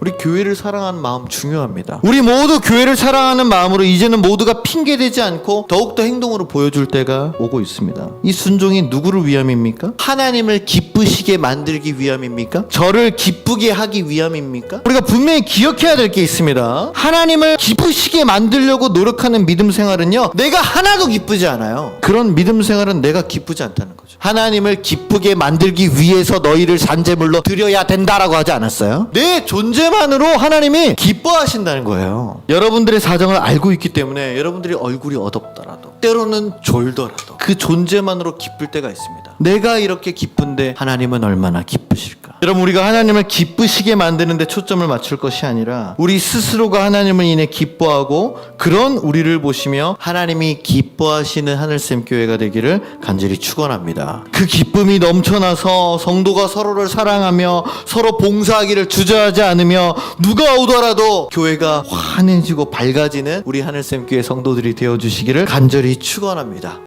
우리 교회를 사랑하는 마음 중요합니다. 우리 모두 교회를 사랑하는 마음으로 이제는 모두가 핑계대지 않고 더욱더 행동으로 보여줄 때가 오고 있습니다. 이 순종이 누구를 위함입니까? 하나님을 기쁘시게 만들기 위함입니까? 저를 기쁘게 하기 위함입니까? 우리가 분명히 기억해야 될 게 있습니다. 하나님을 기쁘시게 만들려고 노력하는 믿음 생활은요, 내가 하나도 기쁘지 않아요. 그런 믿음 생활은 내가 기쁘지 않다는 거죠. 하나님을 기쁘게 만들기 위해서 너희를 산재물로 드려야 된다라고 하지 않았어요? 내 존재 만으로 하나님이 기뻐하신다는 거예요. 여러분들의 사정을 알고 있기 때문에 여러분들이 얼굴이 어둡더라도 때로는 졸더라도 그 존재만으로 기쁠 때가 있습니다. 내가 이렇게 기쁜데 하나님은 얼마나 기쁘실까? 여러분 우리가 하나님을 기쁘시게 만드는데 초점을 맞출 것이 아니라 우리 스스로가 하나님을 인해 기뻐하고 그런 우리를 보시며 하나님이 기뻐하시는 하늘샘 교회가 되기를 간절히 축원합니다. 그 기쁨이 넘쳐나서 성도가 서로를 사랑하며 서로 봉사하기를 주저하지 않으며 누가 오더라도 교회가 환해지고 밝아지는 우리 하늘샘 교회 성도들이 되어 주시기를 간절히 축원합니다.